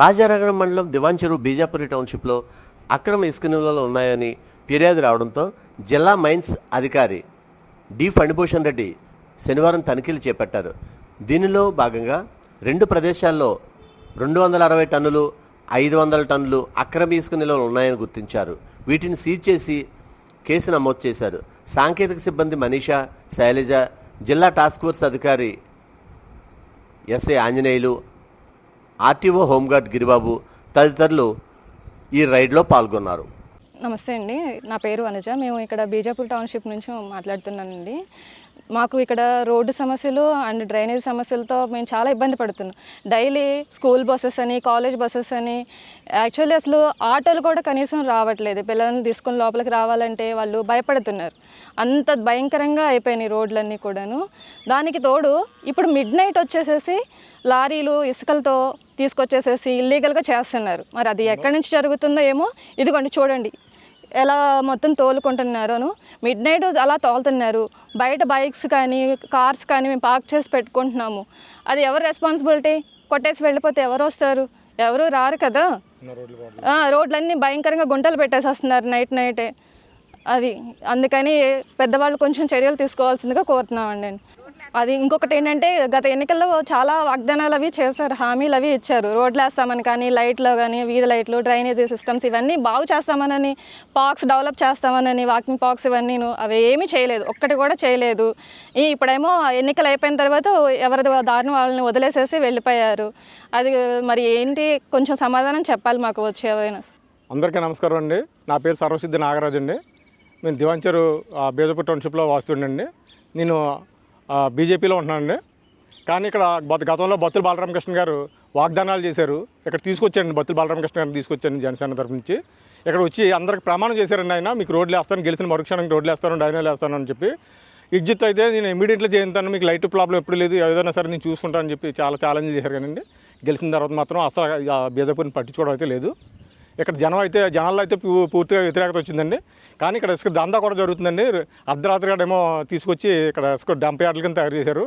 రాజానగరం మండలం దివాంచెరు బీజాపురి టౌన్షిప్లో అక్రమ ఇసుక నిల్వలు ఉన్నాయని ఫిర్యాదు రావడంతో జిల్లా మైన్స్ అధికారి డి ఫణిభూషణ్ రెడ్డి శనివారం తనిఖీలు చేపట్టారు. దీనిలో భాగంగా రెండు ప్రదేశాల్లో రెండు వందల అరవై టన్నులు ఐదు వందల టన్నులు అక్రమ ఇసుక నిల్వలు ఉన్నాయని గుర్తించారు. వీటిని సీజ్ చేసి కేసు నమోదు చేశారు. సాంకేతిక సిబ్బంది మనీషా శైలజ జిల్లా టాస్క్ ఫోర్స్ అధికారి SA Anjaneyulu RTO home guard Giribabu తదితరులు ఈ రైడ్లో పాల్గొన్నారు. నమస్తే అండి నా పేరు అనుజ. మేము ఇక్కడ బీజాపూర్ టౌన్షిప్ నుంచి మాట్లాడుతున్నానండి. మాకు ఇక్కడ రోడ్డు సమస్యలు అండ్ డ్రైనేజ్ సమస్యలతో మేము చాలా ఇబ్బంది పడుతున్నాం. డైలీ స్కూల్ బస్సెస్ అని కాలేజ్ బస్సెస్ అని యాక్చువల్లీ అసలు ఆటోలు కూడా కనీసం రావట్లేదు. పిల్లల్ని తీసుకుని లోపలికి రావాలంటే వాళ్ళు భయపడుతున్నారు. అంత భయంకరంగా అయిపోయినాయి రోడ్లన్నీ కూడాను. దానికి తోడు ఇప్పుడు మిడ్ నైట్ వచ్చేసేసి లారీలు ఇసుకలతో తీసుకొచ్చేసేసి ఇల్లీగల్గా చేస్తున్నారు. మరి అది ఎక్కడి నుంచి జరుగుతుందో ఏమో ఇదిగోండి చూడండి. ఎలా మొత్తం తోలుకుంటున్నారోను మిడ్ నైట్ అలా తోలుతున్నారు. బయట బైక్స్ కానీ కార్స్ కానీ మేము పార్క్ చేసి పెట్టుకుంటున్నాము. అది ఎవరు రెస్పాన్సిబిలిటీ కొట్టేసి వెళ్ళిపోతే ఎవరు వస్తారు? ఎవరు రారు కదా. రోడ్లన్నీ భయంకరంగా గుంటలు పెట్టేసి వస్తున్నారు నైట్ నైటే అది అందుకని పెద్దవాళ్ళు కొంచెం చర్యలు తీసుకోవాల్సిందిగా కోరుతున్నామండి నేను. అది ఇంకొకటి ఏంటంటే గత ఎన్నికల్లో చాలా వాగ్దానాలు అవి చేశారు హామీలు అవి ఇచ్చారు. రోడ్లు వేస్తామని కానీ లైట్లు కానీ వీధి లైట్లు డ్రైనేజీ సిస్టమ్స్ ఇవన్నీ బాగు చేస్తామనని పార్క్స్ డెవలప్ చేస్తామనని వాకింగ్ పార్క్స్ ఇవన్నీ అవి ఏమీ చేయలేదు ఒక్కటి కూడా చేయలేదు. ఈ ఇప్పుడేమో ఎన్నికలు అయిపోయిన తర్వాత ఎవరి దారిని వాళ్ళని వదిలేసేసి వెళ్ళిపోయారు. అది మరి ఏంటి? కొంచెం సమాధానం చెప్పాలి మాకు వచ్చే ఎవరైనా అందరికీ నమస్కారం అండి. నా పేరు సర్వసిద్ధి నాగరాజు అండి. నేను దివాంచరు బేదపూర్ టౌన్షిప్లో వాస్తుండండి నేను బీజేపీలో ఉంటున్నానండి కానీ ఇక్కడ గతంలో బత్తుల బాలరామకృష్ణ గారు వాగ్దానాలు చేశారు. ఇక్కడ తీసుకొచ్చారండి బత్తుల బాలరామకృష్ణ గారిని తీసుకొచ్చాను జనసేన తరపు నుంచి. ఇక్కడ వచ్చి అందరికి ప్రమాణం చేశారండి ఆయన. మీకు రోడ్లు వేస్తాను గెలిచిన మరుక్షణానికి రోడ్లు వేస్తాను డైనాలు వేస్తాను అని చెప్పి. విద్యుత్ అయితే నేను ఇమీడియట్లీ చేయించాను మీకు లైట్ ప్రాబ్లం ఎప్పుడు లేదు ఏదైనా సరే నేను చూసుకుంటానని చెప్పి చాలా ఛాలెంజ్ చేశారు కానీ గెలిచిన తర్వాత మాత్రం అసలు బీజేపీని పట్టించుకోవడం అయితే లేదు. ఇక్కడ జనం అయితే జనాల్లో అయితే పూ- పూర్తిగా వ్యతిరేకత వచ్చిందండి. కానీ ఇక్కడ ఇసుక దందా కూడా జరుగుతుందండి. అర్ధరాత్రి ఏమో తీసుకొచ్చి ఇక్కడ ఇసుక డంప్ యార్డ్ల కింద తయారు చేశారు.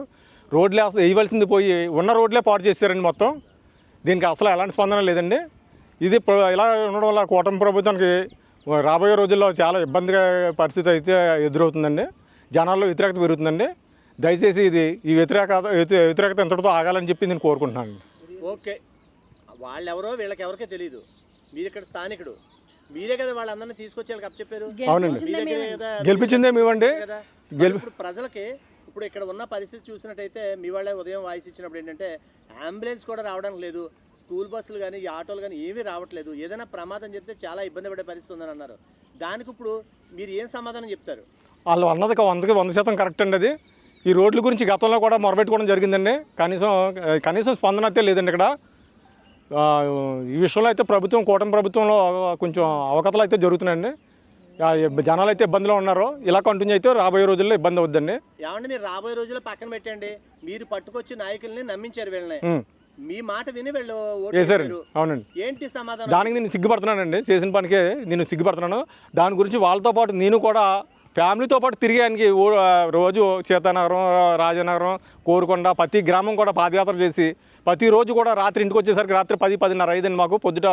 రోడ్లే అసలు వేయవలసింది పోయి ఉన్న రోడ్లే పాడు చేశారండి మొత్తం. దీనికి అసలు ఎలాంటి స్పందన లేదండి. ఇది ఇలా ఉండడం వల్ల కూటమి ప్రభుత్వానికి రాబోయే రోజుల్లో చాలా ఇబ్బందిగా పరిస్థితి అయితే ఎదురవుతుందండి. జనాల్లో వ్యతిరేకత పెరుగుతుందండి. దయచేసి ఇది ఈ వ్యతిరేకత వ్యతిరేకత ఎంతటితో ఆగాలని చెప్పి నేను కోరుకుంటున్నాను ఓకే. వాళ్ళెవరో వీళ్ళకి ఎవరికే తెలియదు మీరు ఇక్కడ స్థానికుడు. మీరే కదా వాళ్ళందరినీ తీసుకొచ్చి వాళ్ళకి అప్పచెప్పారు అవునండి. గెలిపించిందే మేమండి. ఇప్పుడు ప్రజలకి ఇప్పుడు ఇక్కడ ఉన్న పరిస్థితి చూసినట్టయితే మీ వాళ్ళే ఉదయం వాయిస్ ఇచ్చినప్పుడు ఏంటంటే అంబులెన్స్ కూడా రావడానికి లేదు. స్కూల్ బస్సులు కానీ ఆటోలు కానీ ఏమీ రావట్లేదు. ఏదైనా ప్రమాదం చెప్తే చాలా ఇబ్బంది పడే పరిస్థితి ఉందని అన్నారు. దానికి ఇప్పుడు మీరు ఏం సమాధానం చెప్తారు? వాళ్ళు అన్నది ఒక వందకి వంద శాతం కరెక్ట్ అండి అది. ఈ రోడ్ల గురించి గతంలో కూడా మొరబెట్టుకోవడం జరిగిందండి. కనీసం కనీసం స్పందన అయితే లేదండి ఇక్కడ. ఈ విషయంలో అయితే ప్రభుత్వం కూటమి ప్రభుత్వంలో కొంచెం అవకతలు అయితే జరుగుతున్నాయండి జనాలు అయితే ఇబ్బందిలో ఉన్నారు ఇలా కంటిన్యూ అయితే రాబోయే రోజుల్లో ఇబ్బంది అవుద్దండి. ఏమంటే మీరు రాబోయే రోజుల్లో పక్కన పెట్టండి. మీరు పట్టుకొచ్చి నాయకుల్ని నమ్మించారు వీళ్ళని. మీ మాట విని వీళ్ళు. అవునండి. ఏంటి సమాధానం? దానికి నేను సిగ్గుపడుతున్నానండి. చేసిన పనికి నేను సిగ్గుపడుతున్నాను. దాని గురించి వాళ్ళతో పాటు నేను కూడా ఫ్యామిలీతో పాటు తిరిగానికి రోజు సీతానగరం రాజనగరం కోరుకొండ ప్రతి గ్రామం కూడా పాదయాత్ర చేసి ప్రతిరోజు కూడా రాత్రి ఇంటికి వచ్చేసరికి రాత్రి పది పదిన్నర అయిందండి మాకు. పొద్దుట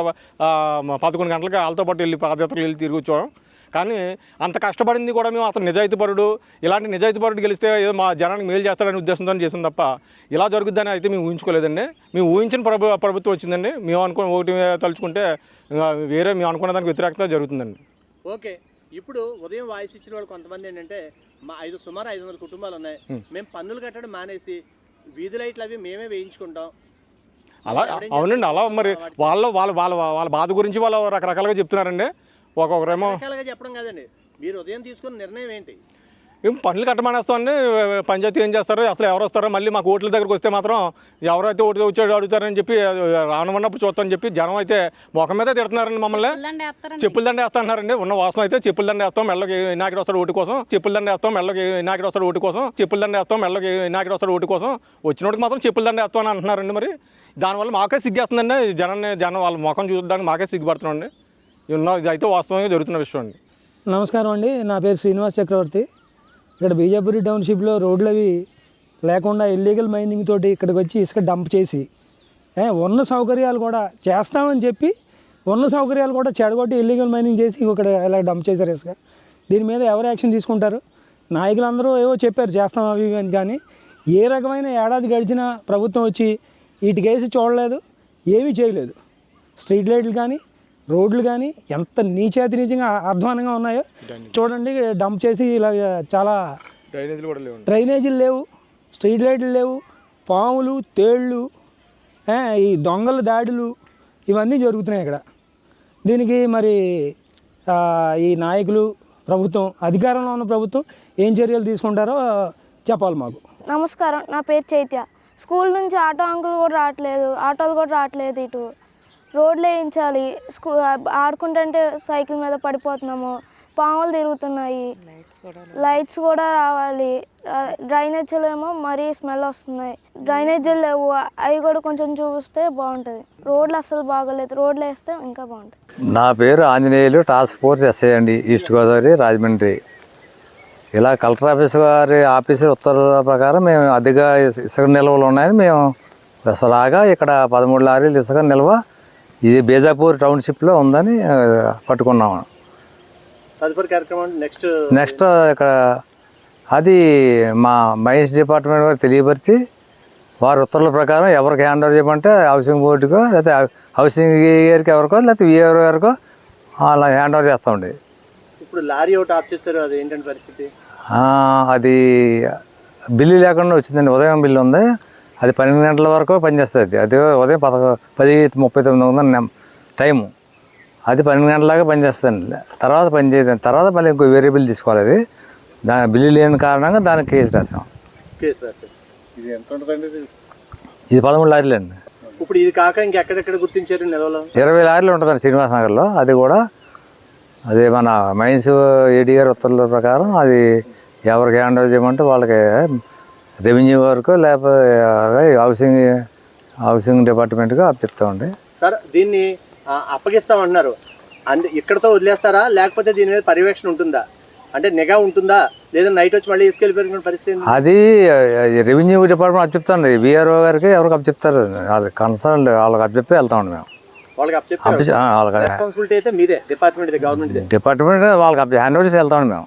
పదకొండు గంటలకు వాళ్ళతో పాటు వెళ్ళి పాదయాత్రలు వెళ్ళి తిరిగి వచ్చాం కానీ అంత కష్టపడింది కూడా మేము అతను నిజాయితీపరుడు ఇలాంటి నిజాయితీపరుడు గెలిస్తే ఏదో మా జనానికి మేలు చేస్తాడనే ఉద్దేశంతో చేసాం తప్ప ఇలా జరుగుద్దని అయితే మేము ఊహించుకోలేదండి. మేము ఊహించిన ప్రభు ప్రభుత్వం వచ్చిందండి. మేము అనుకున్న ఒకటి తలుచుకుంటే వేరే మేము అనుకున్న దానికి వ్యతిరేకత జరుగుతుందండి. ఓకే. ఇప్పుడు ఉదయం వాయిస్ ఇచ్చిన వాళ్ళు కొంతమంది ఏంటంటే మా ఐదు సుమారు ఐదు వందల కుటుంబాలు ఉన్నాయి. మేము పన్నులు కట్టడం మానేసి వీధి లైట్లు అవి మేమే వేయించుకుంటాం. అలా అవునండి అలా మరి వాళ్ళ వాళ్ళ వాళ్ళ వాళ్ళ బాధ గురించి వాళ్ళు రకరకాలుగా చెప్తున్నారండి. ఒక్కొక్కరేమో రకాలుగా చెప్పడం కాదండి. మీరు ఉదయం తీసుకున్న నిర్ణయం ఏంటి? పనులు కట్టమనేస్తామండి? పంచాయతీ ఏం చేస్తారు? అసలు ఎవరు వస్తారో? మళ్ళీ మాకు ఓట్ల దగ్గరకు వస్తే మాత్రం ఎవరైతే ఓటు వచ్చాడో అడుగుతారని చెప్పి రానున్నప్పుడు చూస్తామని చెప్పి జనం అయితే ముఖం మీద తిడుతున్నారండి మమ్మల్ని. చెప్పులు దండ వేస్తారండి ఉన్న వాసన అయితే చెప్పులు దండ వేస్తాం మెల్లకి నాకిడ వస్తాడు ఓటు కోసం. చెప్పులు దండ వేస్తాం మెల్లకి నాకిడ వస్తాడు ఓటు కోసం. చెప్పులు దండ వేస్తాం మెల్లకి నాకిడ వస్తాడు ఓటు కోసం. వచ్చినోడికి మాత్రం చెప్పులు దండ వేస్తామని అంటున్నారండి మరి. దానివల్ల మాకే సిగ్గేస్తుందండి. జనాన్ని జనం వాళ్ళ ముఖం చూడడానికి మాకే సిగ్గుపడుతున్నాండి ఇది అయితే వాస్తవంగా జరుగుతున్న విషయం అండి. నమస్కారం అండి. నా పేరు శ్రీనివాస్ చక్రవర్తి. ఇక్కడ బీజాపురి టౌన్షిప్లో రోడ్లు అవి లేకుండా ఇల్లీగల్ మైనింగ్ తోటి ఇక్కడికి వచ్చి ఇసుక డంప్ చేసి ఉన్న సౌకర్యాలు కూడా చేస్తామని చెప్పి ఉన్న సౌకర్యాలు కూడా చెడగొట్టి ఇల్లీగల్ మైనింగ్ చేసి ఇక్కడ ఇలా డంప్ చేశారు ఇసుక. దీని మీద ఎవరు యాక్షన్ తీసుకుంటారు? నాయకులందరూ ఏవో చెప్పారు చేస్తాం అవి అని. కానీ ఏ రకమైన ఏడాది గడిచిన ప్రభుత్వం వచ్చి వీటికేసి చూడలేదు ఏమీ చేయలేదు. స్ట్రీట్ లైట్లు కానీ రోడ్లు కానీ ఎంత నీచేతి నీచంగా అధ్వానంగా ఉన్నాయో చూడండి డంప్ చేసి ఇలా చాలా డ్రైనేజీలు కూడా లేవు. డ్రైనేజీలు లేవు స్ట్రీట్ లైట్లు లేవు పాములు తేళ్ళు ఈ దొంగల దాడులు ఇవన్నీ జరుగుతున్నాయి ఇక్కడ. దీనికి మరి ఆ, ఈ నాయకులు ప్రభుత్వం అధికారంలో ఉన్న ప్రభుత్వం ఏం చర్యలు తీసుకుంటారో చెప్పాలి మాకు. నమస్కారం నా పేరు చైత్య. స్కూల్ నుంచి ఆటో అంకుల్ కూడా రావట్లేదు ఆటోలు కూడా రావట్లేదు ఇటు. రోడ్లు వేయించాలి. స్కూ ఆడుకుంటుంటే సైకిల్ మీద పడిపోతున్నాము. పాములు తిరుగుతున్నాయి. లైట్స్ కూడా రావాలి. డ్రైనేజీలు ఏమో మరీ స్మెల్ వస్తున్నాయి. డ్రైనేజీలు లేవు. అవి కూడా కొంచెం చూపిస్తే బాగుంటుంది. రోడ్లు అస్సలు బాగోలేదు. రోడ్లు వేస్తే ఇంకా బాగుంటుంది. నా పేరు ఆంజనేయులు. టాస్క్ ఫోర్స్ ఎస్ఐ అండి. ఈస్ట్ గోదావరి రాజమండ్రి ఇలా కలెక్టర్ ఆఫీస్ గారి ఆఫీసు ఉత్తర్వుల ప్రకారం మేము అధిక ఇసు- ఇసుక నిల్వలు ఉన్నాయని మేము రాగా ఇక్కడ పదమూడు లారీలు ఇసుక నిల్వ ఇది బేజాపూర్ టౌన్షిప్లో ఉందని ఆ, పట్టుకున్నాము తదుపరి కార్యక్రమం నెక్స్ట్ నెక్స్ట్ ఇక్కడ అది మా మైన్స్ డిపార్ట్మెంట్ వారు తెలియపరిచి వారి ఉత్తర్వుల ప్రకారం ఎవరికి హ్యాండ్ ఓవర్ చేయమంటే హౌసింగ్ బోర్డుకో లేకపోతే హౌసింగ్ ఇయర్కి ఎవరికో లేకపోతే విఆర్ గారికో అలా హ్యాండ్ ఓవర్ చేస్తామండి. ఇప్పుడు లారీ ఒకటి ఆఫ్ చేశారు అది ఏంటంటే పరిస్థితి? అది బిల్లు లేకుండా వచ్చిందండి ఉదయం బిల్లు ఉంది. అది పన్నెండు గంటల వరకు పనిచేస్తుంది. అది ఉదయం పదకొ పది ముప్పై తొమ్మిది ఉందని టైము. అది పన్నెండు గంటలాగా పనిచేస్తుంది. తర్వాత పని చేయదు. తర్వాత మళ్ళీ ఇంకో వేరే బిల్ తీసుకోవాలి అది. దాని బిల్లు లేని కారణంగా దానికి కేసు రాసాం. కేసు రాశారు. ఇది పదమూడు లారీలు అండి. ఇప్పుడు ఇది కాక ఇంకెక్కడెక్కడ గుర్తించారు నిల్వలో ఇరవై లారీలు ఉంటుందండి శ్రీనివాస నగర్లో అది కూడా అది మన మైన్స్ ఏడీ గారి ఉత్తర్వుల ప్రకారం అది ఎవరికి హ్యాండ్ ఓవర్ చేయమంటే వాళ్ళకి రెవెన్యూ వరకు లేకపోతే హౌసింగ్ హౌసింగ్ డిపార్ట్మెంట్గా చెప్తామండి సార్ దీన్ని అప్పగిస్తామంటున్నారు అందు ఇక్కడతో వదిలేస్తారా? లేకపోతే దీని మీద పర్యవేక్షణ ఉంటుందా? అంటే నిఘా ఉంటుందా? లేదా నైట్ వచ్చి మళ్ళీ తీసుకెళ్ళిపోయిన పరిస్థితి? అది రెవెన్యూ డిపార్ట్మెంట్ అప్పచెప్తాండి విఆర్ఓ గారికి ఎవరికి అప్పచెప్తారు? అది కన్సర్న్ వాళ్ళకి అప్పచెప్పి వెళ్తామండి మేము. వాళ్ళకి వాళ్ళకి రెస్పాన్సిబిలిటీ అయితే మీదే డిపార్ట్మెంట్ గవర్నమెంట్ డిపార్ట్మెంట్ వాళ్ళకి హ్యాండ్ ఓవర్ చేసి వెళ్తామండి మేము.